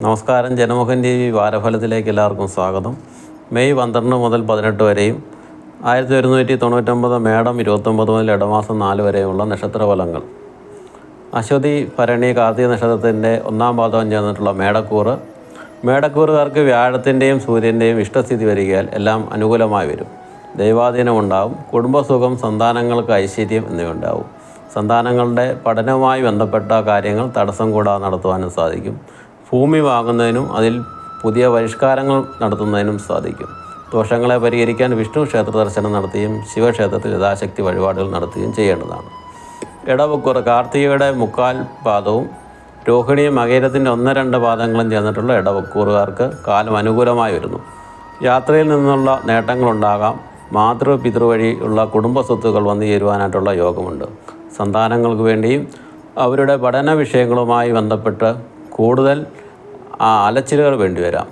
നമസ്കാരം ജനമോഹൻ T V വാരഫലത്തിലേക്ക് എല്ലാവർക്കും സ്വാഗതം. മെയ് പന്ത്രണ്ട് മുതൽ പതിനെട്ട് വരെയും ആയിരത്തി ഒരുന്നൂറ്റി തൊണ്ണൂറ്റൊമ്പത് മേടം ഇരുപത്തൊമ്പത് മുതൽ ഇടമാസം നാല് വരെയുമുള്ള നക്ഷത്രഫലങ്ങൾ. അശ്വതി ഭരണി കാർത്തിക നക്ഷത്രത്തിന്റെ ഒന്നാം പാദം ചേർന്നിട്ടുള്ള മേടക്കൂറ്. മേടക്കൂറുകാർക്ക് വ്യാഴത്തിന്റെയും സൂര്യന്റെയും ഇഷ്ടസ്ഥിതി വരികയാൽ എല്ലാം അനുകൂലമായി വരും. ദൈവാധീനം ഉണ്ടാവും. കുടുംബസുഖം സന്താനങ്ങൾക്ക് ഐശ്വര്യം എന്നിവയുണ്ടാവും. സന്താനങ്ങളുടെ പഠനവുമായി ബന്ധപ്പെട്ട കാര്യങ്ങൾ തടസ്സം കൂടാതെ നടത്തുവാനും സാധിക്കും. ഭൂമി വാങ്ങുന്നതിനും അതിൽ പുതിയ പരിഷ്കാരങ്ങൾ നടത്തുന്നതിനും സാധിക്കും. ദോഷങ്ങളെ പരിഹരിക്കാൻ വിഷ്ണു ക്ഷേത്ര ദർശനം നടത്തുകയും ശിവക്ഷേത്രത്തിൽ യഥാശക്തി വഴിപാടുകൾ നടത്തുകയും ചെയ്യേണ്ടതാണ്. ഇടവക്കുറ കാർത്തികയുടെ മുക്കാൽ പാദവും രോഹിണിയും മകേരത്തിന്റെ ഒന്ന് രണ്ട് പാദങ്ങളും ചേർന്നിട്ടുള്ള ഇടവക്കൂറുകാർക്ക് കാലം അനുകൂലമായി വരുന്നു. യാത്രയിൽ നിന്നുള്ള നേട്ടങ്ങളുണ്ടാകാം. മാതൃ പിതൃ വഴിയുള്ള കുടുംബ സ്വത്തുക്കൾ വന്നു ചേരുവാനായിട്ടുള്ള യോഗമുണ്ട്. സന്താനങ്ങൾക്ക് വേണ്ടിയും അവരുടെ പഠന വിഷയങ്ങളുമായി ബന്ധപ്പെട്ട് കൂടുതൽ ആ, അലച്ചിലുകൾ വേണ്ടിവരാം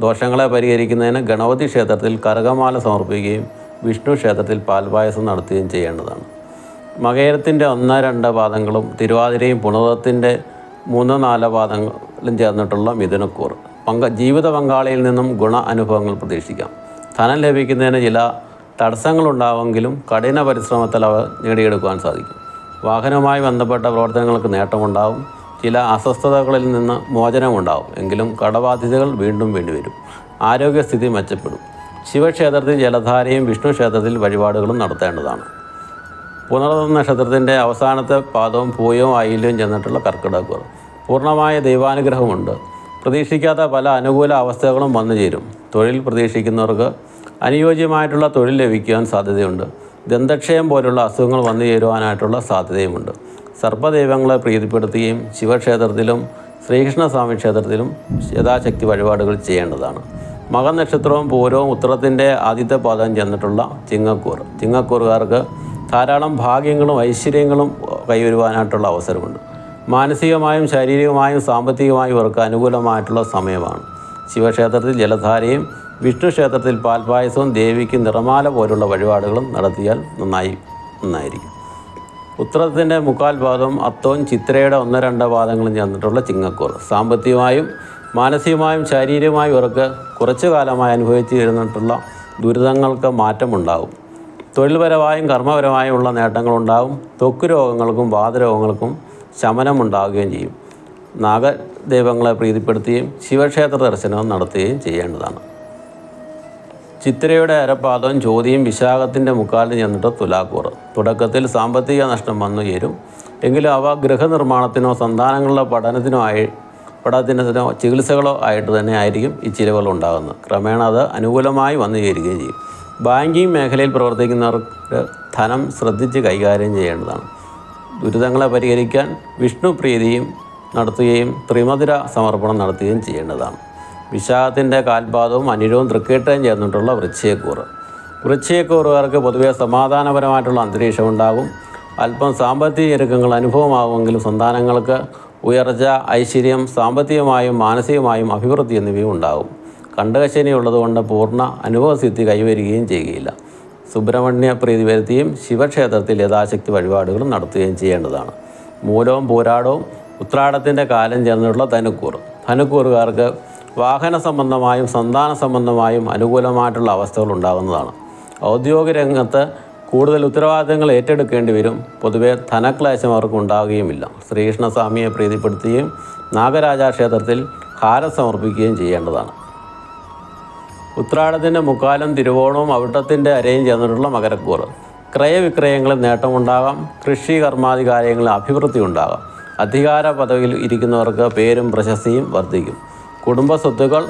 ദോഷങ്ങളെ പരിഹരിക്കുന്നതിന് ഗണപതി ക്ഷേത്രത്തിൽ കരകമാല സമർപ്പിക്കുകയും വിഷ്ണു ക്ഷേത്രത്തിൽ പാൽപായസം നടത്തുകയും ചെയ്യേണ്ടതാണ്. മകേരത്തിന്റെ ഒന്ന് രണ്ട് പാദങ്ങളും തിരുവാതിരയും പുണതത്തിന്റെ മൂന്ന് നാല് പാദങ്ങളും ചേർന്നിട്ടുള്ള മിഥുനക്കൂർ. പങ്ക ജീവിത പങ്കാളിയിൽ നിന്നും ഗുണ അനുഭവങ്ങൾ പ്രതീക്ഷിക്കാം. ധനം ലഭിക്കുന്നതിന് ചില തടസ്സങ്ങളുണ്ടാവുമെങ്കിലും കഠിന പരിശ്രമത്തിൽ അവ നേടിയെടുക്കുവാൻ സാധിക്കും. വാഹനവുമായി ബന്ധപ്പെട്ട പ്രവർത്തനങ്ങൾക്ക് നേട്ടമുണ്ടാവും. ചില അസ്വസ്ഥതകളിൽ നിന്ന് മോചനമുണ്ടാവും. എങ്കിലും കടബാധ്യതകൾ വീണ്ടും വേണ്ടിവരും ആരോഗ്യസ്ഥിതി മെച്ചപ്പെടും. ശിവക്ഷേത്രത്തിൽ ജലധാരയും വിഷ്ണു ക്ഷേത്രത്തിൽ വഴിപാടുകളും നടത്തേണ്ടതാണ്. പുനർദ നക്ഷത്രത്തിന്റെ അവസാനത്തെ പാദവും പൂയവും ആയില്യവും ചെന്നിട്ടുള്ള കർക്കിടകർ പൂർണമായ ദൈവാനുഗ്രഹമുണ്ട്. പ്രതീക്ഷിക്കാത്ത പല അനുകൂല അവസ്ഥകളും വന്നു ചേരും. തൊഴിൽ പ്രതീക്ഷിക്കുന്നവർക്ക് അനുയോജ്യമായിട്ടുള്ള തൊഴിൽ ലഭിക്കുവാൻ സാധ്യതയുണ്ട്. ദന്തക്ഷയം പോലുള്ള അസുഖങ്ങൾ വന്നു ചേരുവാനായിട്ടുള്ള സാധ്യതയുമുണ്ട്. സർപ്പദൈവങ്ങളെ പ്രീതിപ്പെടുത്തുകയും ശിവക്ഷേത്രത്തിലും ശ്രീകൃഷ്ണസ്വാമി ക്ഷേത്രത്തിലും യഥാശക്തി വഴിപാടുകൾ ചെയ്യേണ്ടതാണ്. മകനക്ഷത്രവും പൂരവും ഉത്തരത്തിന്റെ ആദ്യത്തെ പാദം ചെന്നിട്ടുള്ള ചിങ്ങക്കൂർ. ചിങ്ങക്കൂറുകാർക്ക് ധാരാളം ഭാഗ്യങ്ങളും ഐശ്വര്യങ്ങളും കൈവരുവാനായിട്ടുള്ള അവസരമുണ്ട്. മാനസികമായും ശാരീരികമായും സാമ്പത്തികമായും ഇവർക്ക് അനുകൂലമായിട്ടുള്ള സമയമാണ്. ശിവക്ഷേത്രത്തിൽ ജലധാരയും വിഷ്ണു ക്ഷേത്രത്തിൽ പാൽപായസവും ദേവിക്ക് നിറമാല പോലുള്ള വഴിപാടുകളും നടത്തിയാൽ നന്നായി നന്നായിരിക്കും. ഉത്തരത്തിന്റെ മുക്കാൽ ഭാഗം അത്തവും ചിത്രയുടെ ഒന്ന് രണ്ട് പാദങ്ങളും ചേർന്നിട്ടുള്ള ചിങ്ങക്കൂർ സാമ്പത്തികമായും മാനസികമായും ശാരീരികമായും ഇവർക്ക് കുറച്ചു കാലമായി അനുഭവിച്ചു വരുന്നിട്ടുള്ള ദുരിതങ്ങൾക്ക് മാറ്റമുണ്ടാകും. തൊഴിൽപരമായും കർമ്മപരമായും ഉള്ള നേട്ടങ്ങളുണ്ടാകും. ത്വക്ക് രോഗങ്ങൾക്കും വാതരോഗങ്ങൾക്കും ശമനമുണ്ടാവുകയും ചെയ്യും. നാഗദൈവങ്ങളെ പ്രീതിപ്പെടുത്തുകയും ശിവക്ഷേത്ര ദർശനവും നടത്തുകയും ചെയ്യേണ്ടതാണ്. ചിത്രയുടെ അരപ്പാദവും ജ്യോതിയും വിശാഖത്തിന്റെ മുക്കാലിന് ചെന്നിട്ട് തുലാക്കൂറ്. തുടക്കത്തിൽ സാമ്പത്തിക നഷ്ടം വന്നു ചേരും. എങ്കിലും അവ ഗൃഹനിർമ്മാണത്തിനോ സന്താനങ്ങളുടെ പഠനത്തിനോ ആയി പഠനത്തിനോ ചികിത്സകളോ ആയിട്ട് തന്നെ ആയിരിക്കും ഈ ചിലവുകൾ ഉണ്ടാകുന്നത്. ക്രമേണ അത് അനുകൂലമായി വന്നു ചേരുകയും ചെയ്യും. ബാങ്കിങ് മേഖലയിൽ പ്രവർത്തിക്കുന്നവർക്ക് ധനം ശ്രദ്ധിച്ച് കൈകാര്യം ചെയ്യേണ്ടതാണ്. ദുരിതങ്ങളെ പരിഹരിക്കാൻ വിഷ്ണു പ്രീതിയും നടത്തുകയും ത്രിമധുര സമർപ്പണം നടത്തുകയും ചെയ്യേണ്ടതാണ്. വിശാഖത്തിന്റെ കാൽപാദവും അനിരവും തൃക്കേട്ടയും ചേർന്നിട്ടുള്ള വൃശ്ചയക്കൂറ് വൃശ്ചയക്കൂറുകാർക്ക് പൊതുവെ സമാധാനപരമായിട്ടുള്ള അന്തരീക്ഷം ഉണ്ടാകും. അല്പം സാമ്പത്തിക ഞെരുക്കങ്ങൾ അനുഭവമാകുമെങ്കിലും സന്താനങ്ങൾക്ക് ഉയർച്ച ഐശ്വര്യം സാമ്പത്തികമായും മാനസികമായും അഭിവൃദ്ധി എന്നിവയും ഉണ്ടാകും. കണ്ടകശനി ഉള്ളതുകൊണ്ട് പൂർണ അനുഭവസിദ്ധി കൈവരികയും ചെയ്യുകയില്ല. സുബ്രഹ്മണ്യ പ്രീതി വരുത്തിയും ശിവക്ഷേത്രത്തിൽ യഥാശക്തി വഴിപാടുകളും നടത്തുകയും ചെയ്യേണ്ടതാണ്. മൂലവും പൂരാടവും ഉത്രാടത്തിന്റെ കാലം ചേർന്നിട്ടുള്ള ധനുക്കൂർ ധനുക്കൂറുകാർക്ക് വാഹന സംബന്ധമായും സന്താന സംബന്ധമായും അനുകൂലമായിട്ടുള്ള അവസ്ഥകൾ ഉണ്ടാകുന്നതാണ്. ഔദ്യോഗിക രംഗത്ത് കൂടുതൽ ഉത്തരവാദിത്തങ്ങൾ ഏറ്റെടുക്കേണ്ടി വരും. പൊതുവെ ധനക്ലേശം അവർക്ക് ഉണ്ടാവുകയുമില്ല ശ്രീകൃഷ്ണസ്വാമിയെ പ്രീതിപ്പെടുത്തുകയും നാഗരാജ ക്ഷേത്രത്തിൽ ഹാരം സമർപ്പിക്കുകയും ചെയ്യേണ്ടതാണ്. ഉത്രാടത്തിന്റെ മുക്കാലും തിരുവോണവും അവിട്ടത്തിന്റെ അരയും ചേർന്നിട്ടുള്ള മകരക്കൂർ. ക്രയവിക്രയങ്ങളിൽ നേട്ടമുണ്ടാകാം. കൃഷി കർമാദി കാര്യങ്ങളിൽ അഭിവൃദ്ധി ഉണ്ടാകാം. അധികാര പദവിയിൽ ഇരിക്കുന്നവർക്ക് പേരും പ്രശസ്തിയും വർദ്ധിക്കും. കുടുംബ സ്വത്തുക്കൾ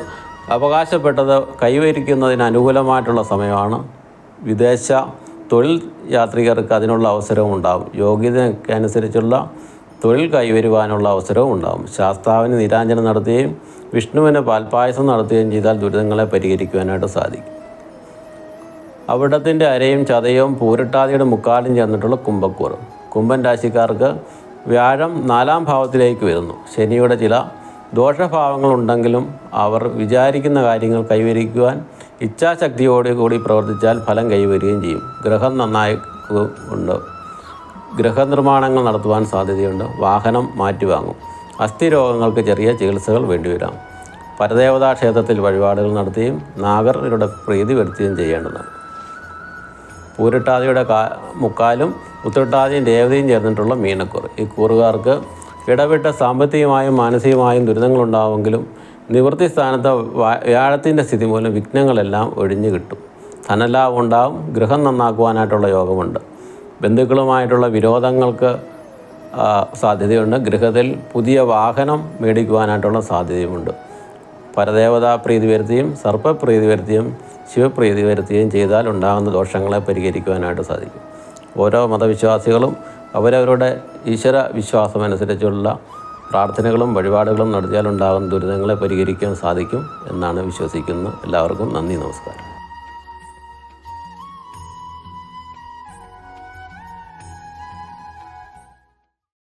അവകാശപ്പെട്ടത് കൈവരിക്കുന്നതിന് അനുകൂലമായിട്ടുള്ള സമയമാണ്. വിദേശ തൊഴിൽ യാത്രികർക്ക് അതിനുള്ള അവസരവും ഉണ്ടാകും യോഗ്യതയ്ക്കനുസരിച്ചുള്ള തൊഴിൽ കൈവരുവാനുള്ള അവസരവും ഉണ്ടാകും ശാസ്താവിന് നിരാഞ്ജനം നടത്തുകയും വിഷ്ണുവിന് പാൽപായസം നടത്തുകയും ചെയ്താൽ ദുരിതങ്ങളെ പരിഹരിക്കുവാനായിട്ട് സാധിക്കും. അവിടത്തിന്റെ അരയും ചതയവും പൂരിട്ടാതിയുടെ മുക്കാലും ചേർന്നിട്ടുള്ള കുംഭക്കൂർ കുംഭൻ രാശിക്കാർക്ക് വ്യാഴം നാലാം ഭാവത്തിലേക്ക് വരുന്നു. ശനിയുടെ ചില ദോഷഭാവങ്ങളുണ്ടെങ്കിലും അവർ വിചാരിക്കുന്ന കാര്യങ്ങൾ കൈവരിക്കുവാൻ ഇച്ഛാശക്തിയോടെ കൂടി പ്രവർത്തിച്ചാൽ ഫലം കൈവരികയും ചെയ്യും. ഗ്രഹം നന്നായി ഉണ്ട് ഗൃഹനിർമ്മാണങ്ങൾ നടത്തുവാൻ സാധ്യതയുണ്ട്. വാഹനം മാറ്റി വാങ്ങും അസ്ഥി രോഗങ്ങൾക്ക് ചെറിയ ചികിത്സകൾ വേണ്ടിവരാം. പരദേവതാ ക്ഷേത്രത്തിൽ വഴിപാടുകൾ നടത്തുകയും നാഗരുടെ പ്രീതി വരുത്തുകയും ചെയ്യേണ്ടതാണ്. പൂരിട്ടാതിയുടെ കാ മുക്കാലും ഉത്തരട്ടാതിയും ദേവതയും ചേർന്നിട്ടുള്ള മീനക്കൂർ. ഈ കൂറുകാർക്ക് ഇടവിട്ട സാമ്പത്തികമായും മാനസികമായും ദുരിതങ്ങളുണ്ടാവുമെങ്കിലും നിവൃത്തി സ്ഥാനത്ത് വ്യാഴത്തിന്റെ സ്ഥിതി മൂലം വിഘ്നങ്ങളെല്ലാം ഒഴിഞ്ഞു കിട്ടും. ധനലാഭം ഉണ്ടാവും ഗൃഹം നന്നാക്കുവാനായിട്ടുള്ള യോഗമുണ്ട്. ബന്ധുക്കളുമായിട്ടുള്ള വിരോധങ്ങൾക്ക് സാധ്യതയുണ്ട്. ഗൃഹത്തിൽ പുതിയ വാഹനം മേടിക്കുവാനായിട്ടുള്ള സാധ്യതയുമുണ്ട്. പരദേവതാ പ്രീതി വരുത്തിയും സർപ്പപ്രീതി വരുത്തിയും ശിവപ്രീതി വരുത്തുകയും ചെയ്താൽ ഉണ്ടാകുന്ന ദോഷങ്ങളെ പരിഹരിക്കുവാനായിട്ട് സാധിക്കും. ഓരോ മതവിശ്വാസികളും അവരവരുടെ ഈശ്വര വിശ്വാസമനുസരിച്ചുള്ള പ്രാർത്ഥനകളും വഴിപാടുകളും നടത്തിയാലുണ്ടാകുന്ന ദുരിതങ്ങളെ പരിഹരിക്കാൻ സാധിക്കും എന്നാണ് വിശ്വസിക്കുന്നത് എല്ലാവർക്കും നന്ദി നമസ്കാരം.